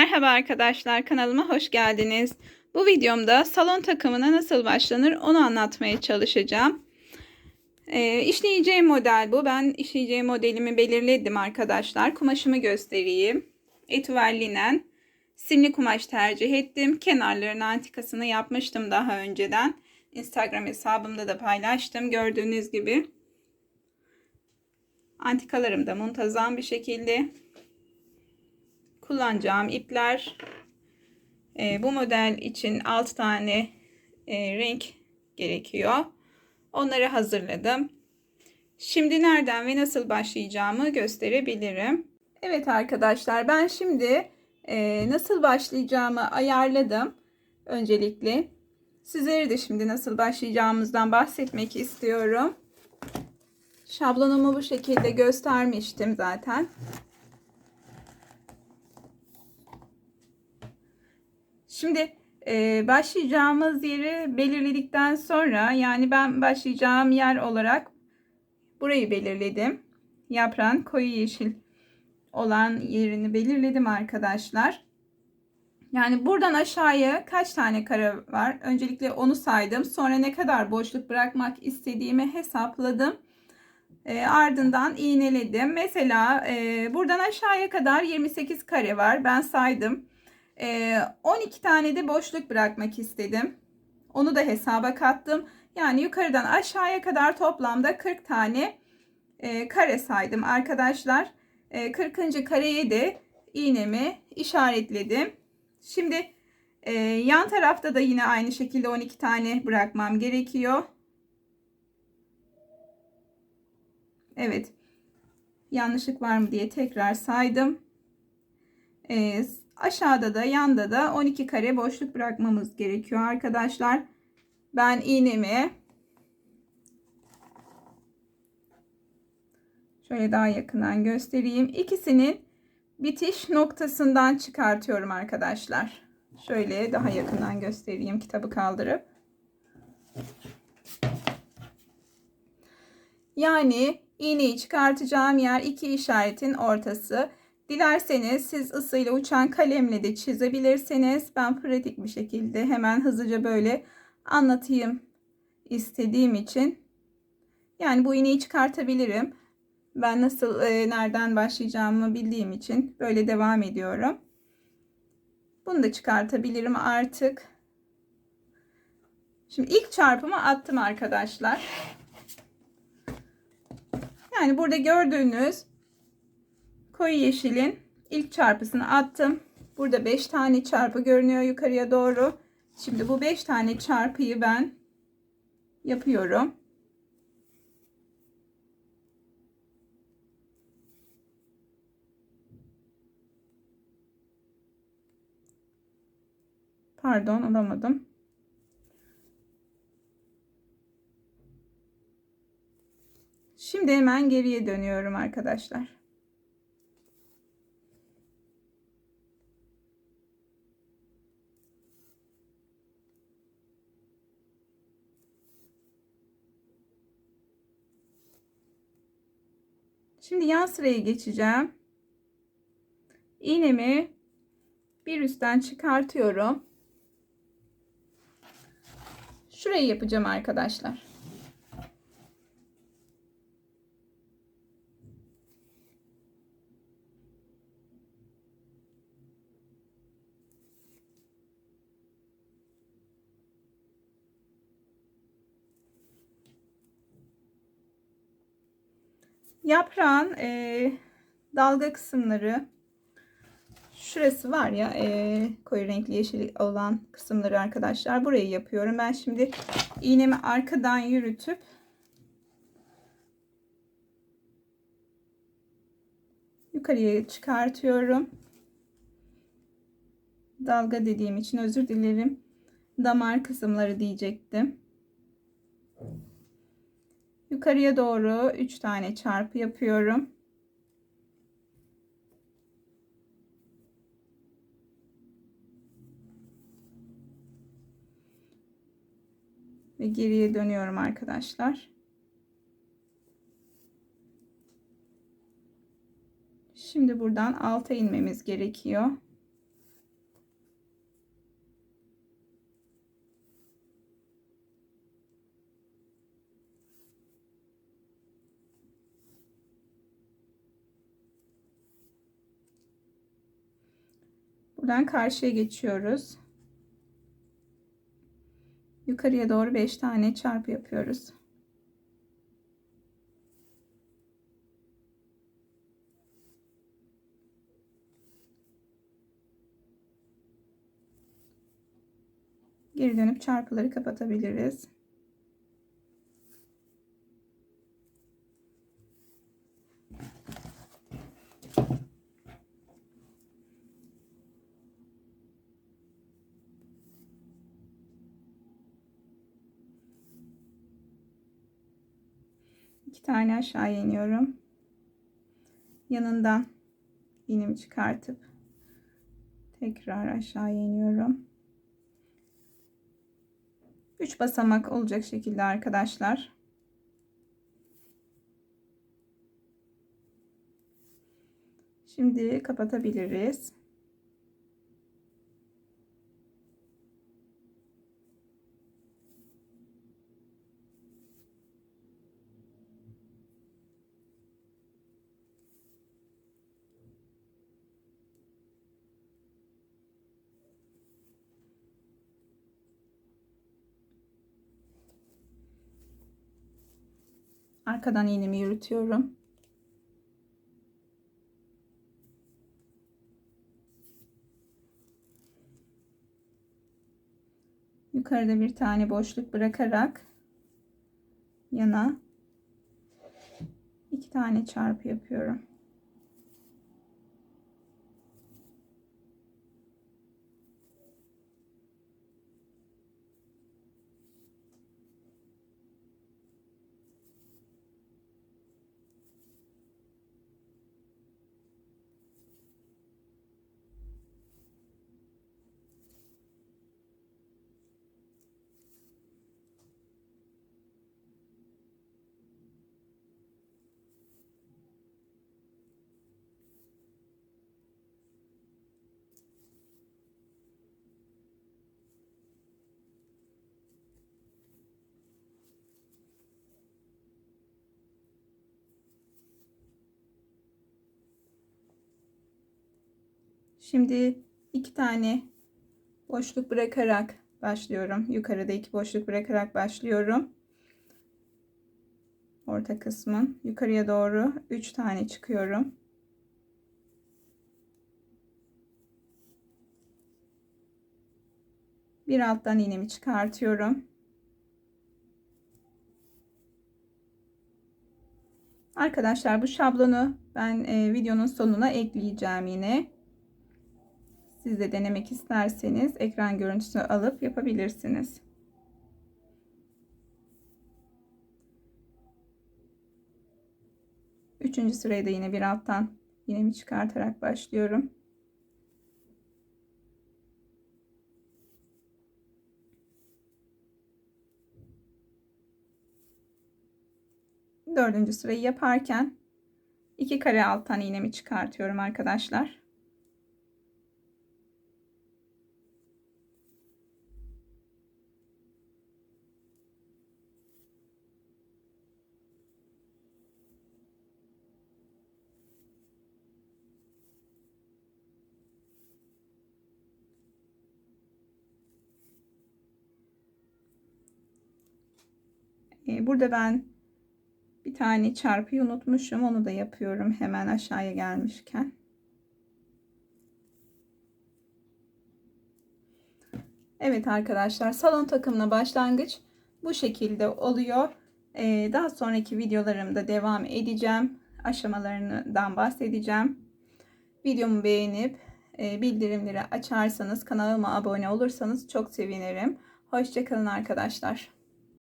Merhaba arkadaşlar kanalıma hoş geldiniz. Bu videomda salon takımına nasıl başlanır onu anlatmaya çalışacağım. Ee, işleyeceğim model bu. Ben işleyeceğim modelimi belirledim arkadaşlar. Kumaşımı göstereyim. Etüvel linen. Simli kumaş tercih ettim. Kenarlarının antikasını yapmıştım daha önceden. Instagram hesabımda da paylaştım. Gördüğünüz gibi. Antikalarım da muntazam bir şekilde kullanacağım ipler e, bu model için 6 tane e, renk gerekiyor. Onları hazırladım. Şimdi nereden ve nasıl başlayacağımı gösterebilirim. Evet arkadaşlar ben şimdi e, nasıl başlayacağımı ayarladım. Öncelikle sizlere de şimdi nasıl başlayacağımızdan bahsetmek istiyorum. Şablonumu bu şekilde göstermiştim zaten. Şimdi e, başlayacağımız yeri belirledikten sonra yani ben başlayacağım yer olarak burayı belirledim. Yaprağın koyu yeşil olan yerini belirledim arkadaşlar. Yani buradan aşağıya kaç tane kare var? Öncelikle onu saydım. Sonra ne kadar boşluk bırakmak istediğimi hesapladım. E, ardından iğneledim. Mesela e, buradan aşağıya kadar 28 kare var. Ben saydım. 12 ee, tane de boşluk bırakmak istedim. Onu da hesaba kattım. Yani yukarıdan aşağıya kadar toplamda 40 tane e, kare saydım arkadaşlar. 40. E, kareye de iğnemi işaretledim. Şimdi e, yan tarafta da yine aynı şekilde 12 tane bırakmam gerekiyor. Evet. Yanlışlık var mı diye tekrar saydım. Aşağıda da yanda da 12 kare boşluk bırakmamız gerekiyor arkadaşlar. Ben iğnemi şöyle daha yakından göstereyim. İkisinin bitiş noktasından çıkartıyorum arkadaşlar. Şöyle daha yakından göstereyim kitabı kaldırıp. Yani iğneyi çıkartacağım yer iki işaretin ortası. Dilerseniz siz ısıyla uçan kalemle de çizebilirsiniz. Ben pratik bir şekilde hemen hızlıca böyle anlatayım istediğim için. Yani bu iğneyi çıkartabilirim. Ben nasıl e, nereden başlayacağımı bildiğim için böyle devam ediyorum. Bunu da çıkartabilirim artık. Şimdi ilk çarpımı attım arkadaşlar. Yani burada gördüğünüz koyu yeşilin ilk çarpısını attım. Burada 5 tane çarpı görünüyor yukarıya doğru. Şimdi bu 5 tane çarpıyı ben yapıyorum. Pardon alamadım. Şimdi hemen geriye dönüyorum arkadaşlar. Şimdi yan sıraya geçeceğim. İğnemi bir üstten çıkartıyorum. Şurayı yapacağım arkadaşlar. Yaprağın e, dalga kısımları şurası var ya e, koyu renkli yeşil olan kısımları arkadaşlar burayı yapıyorum. Ben şimdi iğnemi arkadan yürütüp yukarıya çıkartıyorum. Dalga dediğim için özür dilerim. Damar kısımları diyecektim. Yukarıya doğru 3 tane çarpı yapıyorum. Ve geriye dönüyorum arkadaşlar. Şimdi buradan alta inmemiz gerekiyor. Buradan karşıya geçiyoruz. Yukarıya doğru 5 tane çarpı yapıyoruz. Geri dönüp çarpıları kapatabiliriz. İki tane aşağı iniyorum. Yanından iğnemi çıkartıp tekrar aşağı iniyorum. 3 basamak olacak şekilde arkadaşlar. Şimdi kapatabiliriz. Arkadan iğnemi yürütüyorum. Yukarıda bir tane boşluk bırakarak yana iki tane çarpı yapıyorum. Şimdi iki tane boşluk bırakarak başlıyorum. Yukarıda iki boşluk bırakarak başlıyorum. Orta kısmın yukarıya doğru üç tane çıkıyorum. Bir alttan iğnemi çıkartıyorum. Arkadaşlar bu şablonu ben e, videonun sonuna ekleyeceğim yine. Siz de denemek isterseniz ekran görüntüsü alıp yapabilirsiniz. Üçüncü sırayı da yine bir alttan iğnemi çıkartarak başlıyorum. Dördüncü sırayı yaparken iki kare alttan iğnemi çıkartıyorum arkadaşlar. Burada ben bir tane çarpıyı unutmuşum. Onu da yapıyorum hemen aşağıya gelmişken. Evet arkadaşlar salon takımına başlangıç bu şekilde oluyor. Ee, daha sonraki videolarımda devam edeceğim. Aşamalarından bahsedeceğim. Videomu beğenip e, bildirimleri açarsanız kanalıma abone olursanız çok sevinirim. Hoşçakalın arkadaşlar.